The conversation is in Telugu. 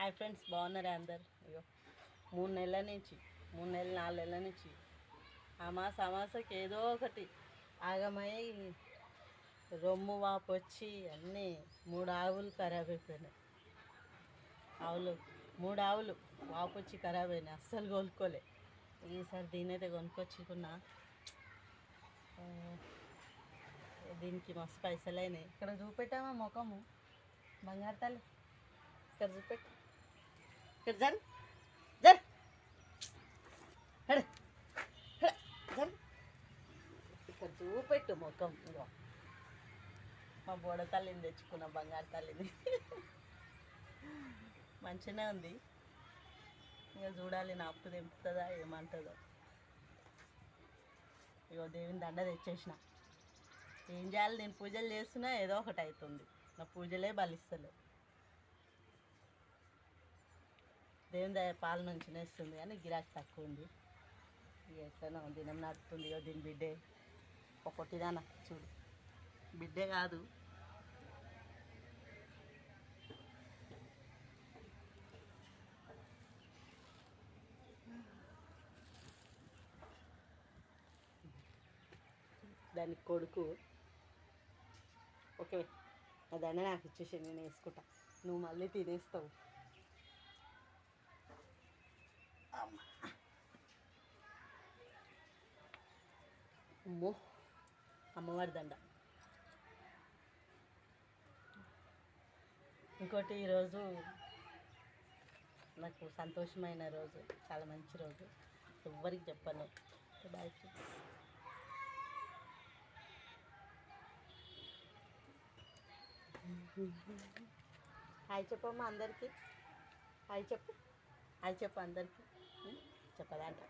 హాయ్ ఫ్రెండ్స్ బాగున్నారా అందరు? అయ్యో మూడు నెలల నుంచి మూడు నెలలు నాలుగు నెలల నుంచి అమాస అమాసకి ఏదో ఒకటి ఆగమై రొమ్ము వాపు వచ్చి అన్నీ మూడు ఆవులు ఖరాబ్ అయిపోయినాయి. ఆవులు మూడు ఆవులు వాపు వచ్చి ఖరాబ్ అయినాయి అస్సలు కొనుక్కోలే. ఈసారి దీని అయితే కొనుక్కొచ్చుకున్నా. దీనికి మస్తు పైసలు అయినాయి. ఇక్కడ చూపెట్టామా ముఖము? బంగారు తల్లి ఇక్కడ చూపెట్టు. ఇక్కడ జరు. జరు. జరు. ఇక్కడ చూపెట్టు ముఖం. మా బోడ తల్లిని తెచ్చుకున్న బంగారు తల్లిని. మంచిగానే ఉంది. ఇంకా చూడాలి నా అప్పు తెంపుతుందా ఏమంటుందో. ఇగో దేవుని దండ తెచ్చేసిన. ఏం చేయాలి? నేను పూజలు చేస్తున్నా ఏదో ఒకటి అవుతుంది. నా పూజలే బలిస్తలేవు దేవుని దయ నుంచి నేస్తుంది కానీ గిరాకీ తక్కువ ఉంది. ఎట్లనో దినం నడుతుంది దీని బిడ్డే. ఒకటిదానా చూడు. బిడ్డే కాదు. దాని కొడుకు ఓకే దాన్ని నాకు ఇచ్చేసి నేను వేసుకుంటా. నువ్వు మళ్ళీ తినేస్తావు. అమ్మా. అమ్మో అమ్మవారి దండ. ఇంకోటి ఈరోజు నాకు సంతోషమైన రోజు చాలా మంచి రోజు. ఎవ్వరికి చెప్పను. బాయ్ హాయ్ చెప్పమ్మా అందరికీ. హాయ్ చెప్పు. హాయ్ చెప్పు అందరికీ. చెప్పదంట